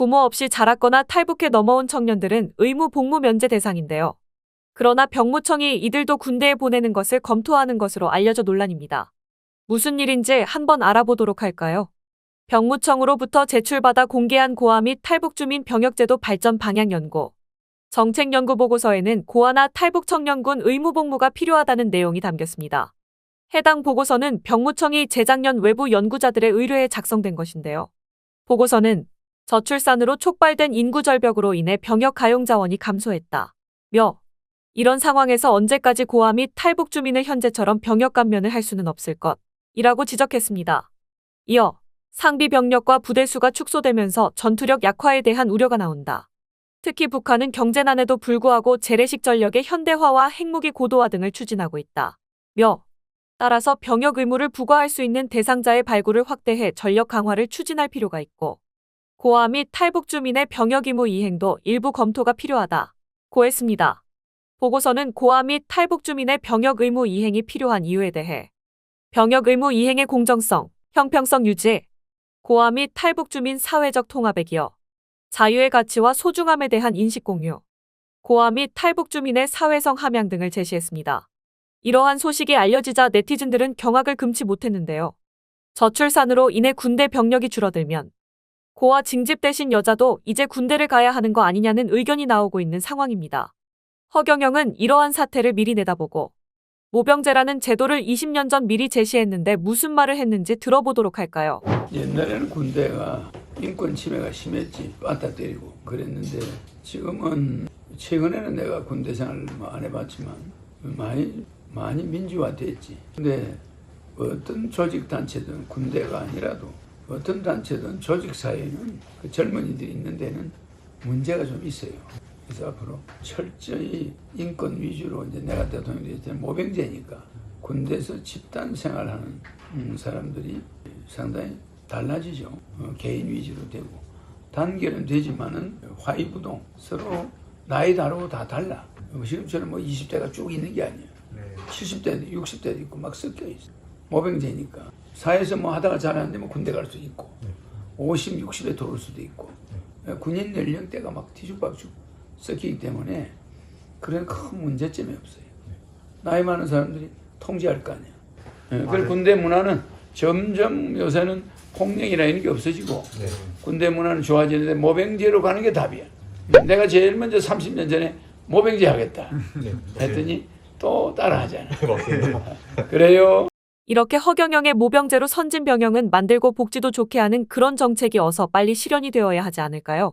부모 없이 자랐거나 탈북해 넘어온 청년들은 의무 복무 면제 대상인데요. 그러나 병무청이 이들도 군대에 보내는 것을 검토하는 것으로 알려져 논란입니다. 무슨 일인지 한번 알아보도록 할까요? 병무청으로부터 제출받아 공개한 고아 및 탈북 주민 병역제도 발전 방향 연구. 정책 연구 보고서에는 고아나 탈북 청년군 의무 복무가 필요하다는 내용이 담겼습니다. 해당 보고서는 병무청이 재작년 외부 연구자들의 의뢰에 작성된 것인데요. 보고서는 저출산으로 촉발된 인구 절벽으로 인해 병역 가용 자원이 감소했다. 며 이런 상황에서 언제까지 고아 및 탈북 주민을 현재처럼 병역 감면을 할 수는 없을 것. 이라고 지적했습니다. 이어 상비 병력과 부대 수가 축소되면서 전투력 약화에 대한 우려가 나온다. 특히 북한은 경제난에도 불구하고 재래식 전력의 현대화와 핵무기 고도화 등을 추진하고 있다. 며 따라서 병역 의무를 부과할 수 있는 대상자의 발굴을 확대해 전력 강화를 추진할 필요가 있고 고아 및 탈북 주민의 병역 의무 이행도 일부 검토가 필요하다. 고했습니다. 보고서는 고아 및 탈북 주민의 병역 의무 이행이 필요한 이유에 대해 병역 의무 이행의 공정성, 형평성 유지, 고아 및 탈북 주민 사회적 통합에 기여, 자유의 가치와 소중함에 대한 인식 공유, 고아 및 탈북 주민의 사회성 함양 등을 제시했습니다. 이러한 소식이 알려지자 네티즌들은 경악을 금치 못했는데요. 저출산으로 인해 군대 병력이 줄어들면 고아 징집 대신 여자도 이제 군대를 가야 하는 거 아니냐는 의견이 나오고 있는 상황입니다. 허경영은 이러한 사태를 미리 내다보고 모병제라는 제도를 20년 전 미리 제시했는데 무슨 말을 했는지 들어보도록 할까요? 옛날에는 군대가 인권 침해가 심했지 왔다 때리고 그랬는데 지금은 최근에는 내가 군대 생활을 뭐안 해봤지만 많이 많이 민주화됐지. 근데 어떤 조직 단체든 군대가 아니라도 어떤 단체든 조직 사회는 그 젊은이들이 있는 데는 문제가 좀 있어요. 그래서 앞으로 철저히 인권 위주로 이제 내가 대통령이 됐을 때는 모병제니까 군대에서 집단 생활하는 음, 사람들이 상당히 달라지죠. 어, 개인 위주로 되고 단결은 되지만은 화이부동 서로 나이 다르고 다 달라. 어, 지금처럼 뭐 20대가 쭉 있는 게 아니에요. 70대도 60대도 있고 막 섞여 있어. 모병제니까 사회에서 뭐 하다가 잘하는데 뭐 군대 갈 수도 있고 50, 60에 들어올 수도 있고 군인 연령대가 막 뒤죽박죽 섞이기 때문에 그런 큰 문제점이 없어요. 나이 많은 사람들이 통제할 거 아니야. 예, 그래서 군대 문화는 점점 요새는 폭력이라는 게 없어지고 군대 문화는 좋아지는데 모병제로 가는 게 답이야. 내가 제일 먼저 30년 전에 모병제 하겠다 했더니 또 따라하잖아. 그래요. 이렇게 허경영의 모병제로 선진 병영은 만들고 복지도 좋게 하는 그런 정책이 어서 빨리 실현이 되어야 하지 않을까요?